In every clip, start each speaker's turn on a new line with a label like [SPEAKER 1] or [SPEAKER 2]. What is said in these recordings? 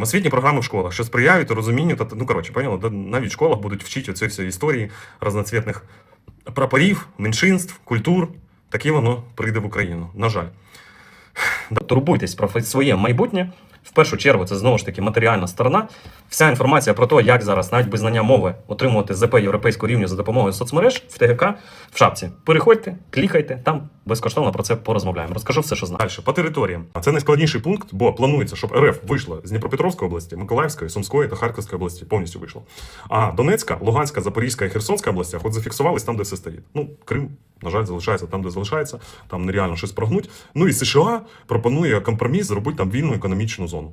[SPEAKER 1] Освітні програми в школах, що сприяють розумінню та ну коротше, поняли, да, навіть в школах будуть вчити оці всі історії разноцвітних прапорів, меншинств, культур. Таке воно прийде в Україну. На жаль. Турбуйтесь про своє майбутнє. В першу чергу, це знову ж таки матеріальна сторона. Вся інформація про те, як зараз, навіть без знання мови, отримувати ЗП європейського рівня за допомогою соцмереж в ТГК в шапці. Переходьте, клікайте, там безкоштовно про це порозмовляємо. Розкажу все, що знаю. Далі, по територіям. А це найскладніший пункт, бо планується, щоб РФ вийшла з Дніпропетровської області, Миколаївської, Сумської та Харківської області. Повністю вийшло. А Донецька, Луганська, Запорізька і Херсонська областях от зафіксувались там, де все стоїть. Ну, Крим, на жаль, залишається там, де залишається, там нереально щось прогнуть. Ну і США пропонує компроміс зробити там вільну економічну зону.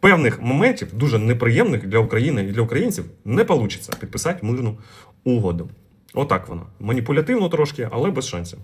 [SPEAKER 1] певних моментів, дуже неприємних для України і для українців, не вийде підписати мирну угоду. Отак воно. Маніпулятивно трошки, але без шансів.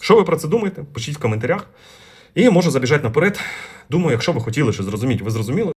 [SPEAKER 1] Що ви про це думаєте? Пишіть в коментарях. І можу забіжати наперед. Думаю, якщо ви хотіли щось зрозуміти, ви зрозуміли.